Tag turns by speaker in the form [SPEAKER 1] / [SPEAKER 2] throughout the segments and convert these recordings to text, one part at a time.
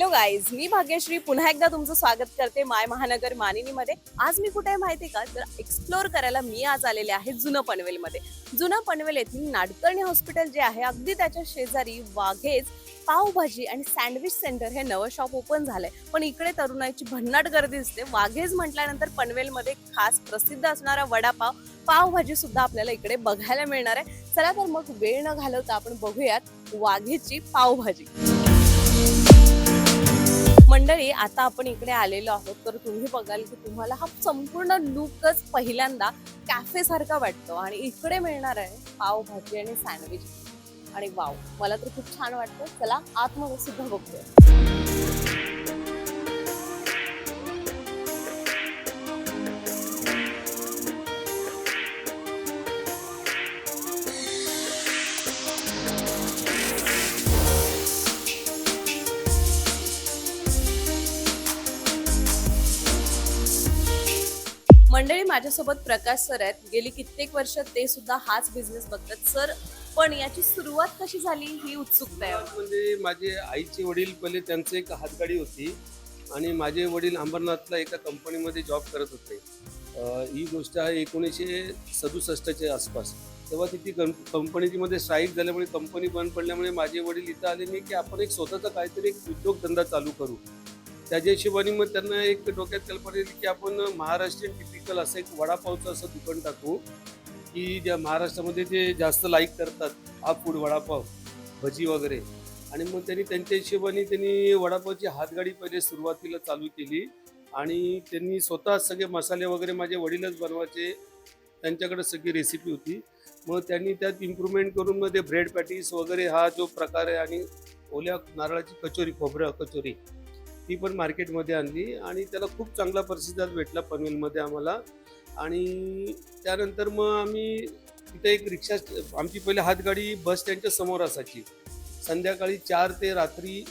[SPEAKER 1] Hello guys मी भाग्यश्री. पुन्हा एकदा तुमचं स्वागत करते माय महानगर मानिनीमध्ये. आज मी कुठे आहे माहिती आहे का? तर एक्सप्लोर करायला मी आज आलेले आहे जुनं पनवेलमध्ये. जुनं पनवेल येथील नाडकर्णी हॉस्पिटल जे आहे अगदी त्याच्या शेजारी वाघेज पावभाजी आणि सँडविच सेंटर हे नवं शॉप ओपन झालंय. पण इकडे तरुणाईची भन्नाट गर्दी दिसते. वाघेज म्हटल्यानंतर पनवेलमध्ये खास प्रसिद्ध असणारा वडापाव पावभाजी सुद्धा आपल्याला इकडे बघायला मिळणार आहे. चला तर मग वेळ न घालवता आपण बघूयात वाघेची पावभाजी. मंडळी आता आपण इकडे आलेलो आहोत तर तुम्ही बघाल की तुम्हाला हा संपूर्ण लुकच पहिल्यांदा कॅफे सारखा वाटतो आणि इकडे मिळणार आहे पावभाजी आणि सँडविच आणि वाव मला तर खूप छान वाटतं. चला आतमध्ये सुद्धा बघूया. मंडळी माझ्यासोबत प्रकाश सर आहेत. गेली कित्येक वर्ष ते सुद्धा हाच बिझनेस बघतात. सर पण याची सुरुवात कशी झाली ही उत्सुकता आहे?
[SPEAKER 2] म्हणजे माझे आईचे वडील पहिले त्यांचं एक हातगाडी होती आणि माझे वडील अंबरनाथला एका कंपनीमध्ये जॉब करत होते. ही गोष्ट आहे एकोणीसशे सदुसष्टच्या आसपास. तेव्हा तिथे कं स्ट्राईक झाल्यामुळे कंपनी बंद पडल्यामुळे माझे वडील इथं आले. नाही की आपण एक स्वतःचा काहीतरी एक उद्योगधंदा चालू करू. त्याच्या हिशोबाने मग त्यांना एक डोक्यात कल्पना येते की आपण महाराष्ट्रीयन टिपिकल असं एक वडापावचं असं दुकान टाकू की ज्या महाराष्ट्रामध्ये जे जास्त लाईक करतात हा फूड वडापाव भजी वगैरे. आणि मग त्यांनी त्यांच्या हिशोबाने त्यांनी वडापावची हातगाडी पहिले सुरुवातीला चालू केली आणि त्यांनी स्वतः सगळे मसाले वगैरे माझे वडीलच बनवायचे त्यांच्याकडे सगळी रेसिपी होती. मग त्यांनी त्यात इम्प्रूव्हमेंट करून मग ते ब्रेड पॅटीस वगैरे हा जो प्रकार आहे आणि ओल्या नारळाची कचोरी खोबरं कचोरी ती पण मार्केटमध्ये आणली आणि त्याला खूप चांगला प्रतिसाद भेटला पनवेलमध्ये आम्हाला. आणि त्यानंतर मग आम्ही तिथे एक रिक्षा आमची पहिले हातगाडी बस स्टँडच्या समोर असायची. संध्याकाळी चार ते रात्री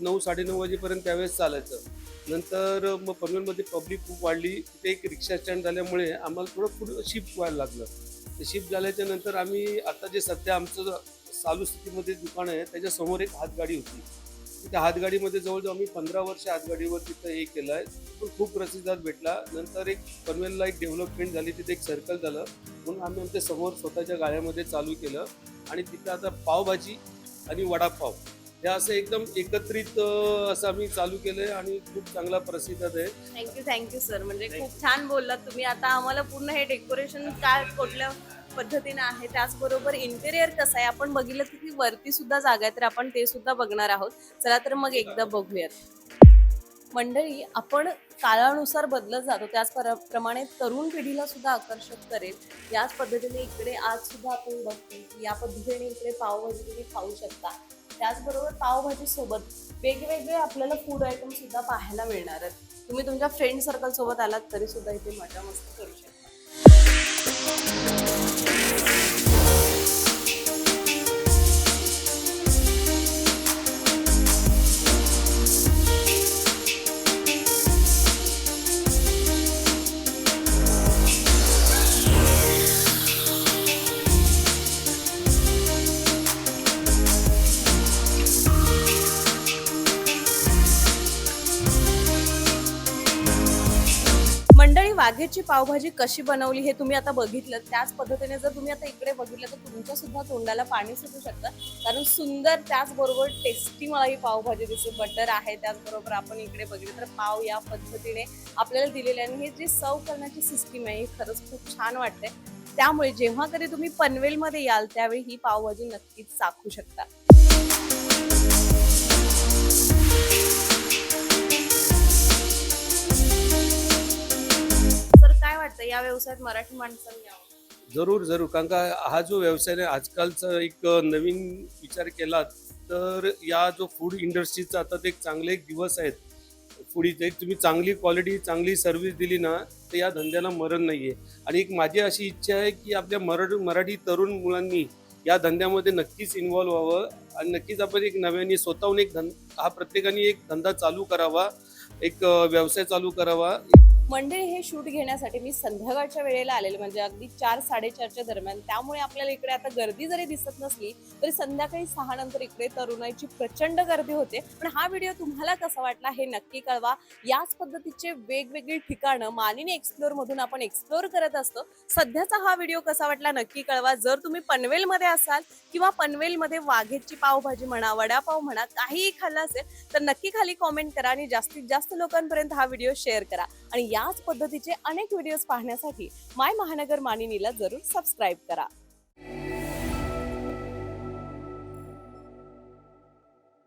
[SPEAKER 2] नऊ साडेनऊ वाजेपर्यंत त्यावेळेस चालायचं. नंतर मग पनवेलमध्ये पब्लिक खूप वाढली. तिथे एक रिक्षा स्टँड झाल्यामुळे आम्हाला थोडं पुढं शिफ्ट व्हायला लागलं. ते शिफ्ट झाल्याच्यानंतर आम्ही आता जे सध्या आमचं चालू स्थितीमध्ये दुकान आहे त्याच्यासमोर एक हातगाडी होती. त्या हातगाडीमध्ये जवळजवळ आम्ही पंधरा वर्ष हातगाडीवर तिथं हे केलं आहे. पण खूप प्रतिसाद भेटला. नंतर एक पनवेलला एक डेव्हलपमेंट झाली तिथे एक सर्कल झालं. म्हणून आम्ही आमच्यासमोर स्वतःच्या गाड्यामध्ये चालू केलं. आणि तिथं आता पावभाजी आणि वडापाव हे असं एकदम एकत्रित असं आम्ही चालू केलंय आणि खूप चांगला प्रसिद्ध आहे.
[SPEAKER 1] थँक्यू थँक्यू सर म्हणजे खूप छान बोललात तुम्ही. आता आम्हाला पूर्ण हे डेकोरेशन काय कुठल्या पद्धतीने आहे त्याचबरोबर इंटेरियर कसं आहे? आपण बघितलं की वरती सुद्धा जागा आहे तर आपण ते सुद्धा बघणार आहोत. चला तर मग एकदा बघूयात. मंडळी आपण काळानुसार बदलत जातो त्याच प्रमाणे तरुण पिढीला सुद्धा आकर्षक करेल. याच पद्धतीने इकडे आज सुद्धा आपण बघतो की या पद्धतीने इकडे पावभाजी तुम्ही खाऊ शकता. त्याचबरोबर पावभाजी सोबत वेगवेगळे आपल्याला फूड आयटम सुद्धा पाहायला मिळणार आहेत. तुम्ही तुमच्या फ्रेंड सर्कल सोबत आलात तरी सुद्धा इथे मजा मस्त करू शकता. बागेची पावभाजी कशी बनवली हे तुम्ही आता बघितलं. त्याच पद्धतीने जर तुम्ही आता इकडे बघितलं तर तुमच्या सुद्धा तोंडाला पाणी सुटू शकतं. कारण सुंदर त्याचबरोबर टेस्टी मला ही पावभाजी दिसते बटर आहे त्याचबरोबर आपण इकडे बघितलं तर पाव या पद्धतीने आपल्याला दिलेले आणि हे जी सर्व करण्याची सिस्टीम आहे ही खरंच खूप छान वाटते त्यामुळे जेव्हा कधी तुम्ही पनवेलमध्ये याल त्यावेळी ही पावभाजी नक्कीच चाखू शकता. व्यवसायात मराठी माणसांनी यावं.
[SPEAKER 2] जरूर जरूर. कारण का हा जो व्यवसाय आहे आजकालचा एक नवीन विचार केला तर या जो फूड इंडस्ट्रीचा आता ते एक चांगले एक दिवस आहेत. फूडीचे एक तुम्ही चांगली क्वालिटी चांगली सर्व्हिस दिली ना तर या धंद्याला मरण नाही आहे आणि एक माझी अशी इच्छा आहे की आपल्या मराठी मराठी तरुण मुलांनी या धंद्यामध्ये नक्कीच इन्व्हॉल्व्ह व्हावं. आणि नक्कीच आपण एक नव्याने स्वतःहून एक धं हा प्रत्येकाने एक धंदा चालू करावा. एक व्यवसाय चालू करावा.
[SPEAKER 1] मंडळी हे शूट घेण्यासाठी मी संध्याकाळच्या वेळेला आलेले. म्हणजे अगदी चार साडेचारच्या दरम्यान. त्यामुळे आपल्याला इकडे आता गर्दी जरी दिसत नसली तरी संध्याकाळी सहा नंतर इकडे तरुणाईची प्रचंड गर्दी होते. पण हा व्हिडिओ तुम्हाला कसा वाटला हे नक्की कळवा. याच पद्धतीचे वेगवेगळी ठिकाणं मानिनी एक्सप्लोर मधून आपण एक्सप्लोर करत असतो. सध्याचा हा व्हिडिओ कसा वाटला नक्की कळवा. जर तुम्ही पनवेलमध्ये असाल किंवा पनवेलमध्ये वाघेची पावभाजी म्हणा वडापाव म्हणा काहीही खाल्लं असेल तर नक्की खाली कॉमेंट करा आणि जास्तीत जास्त लोकांपर्यंत हा व्हिडिओ शेअर करा. आणि या याच पद्धतीचे अनेक व्हिडिओज पाहण्यासाठी माय महानगर मानिनीला जरूर सबस्क्राईब करा.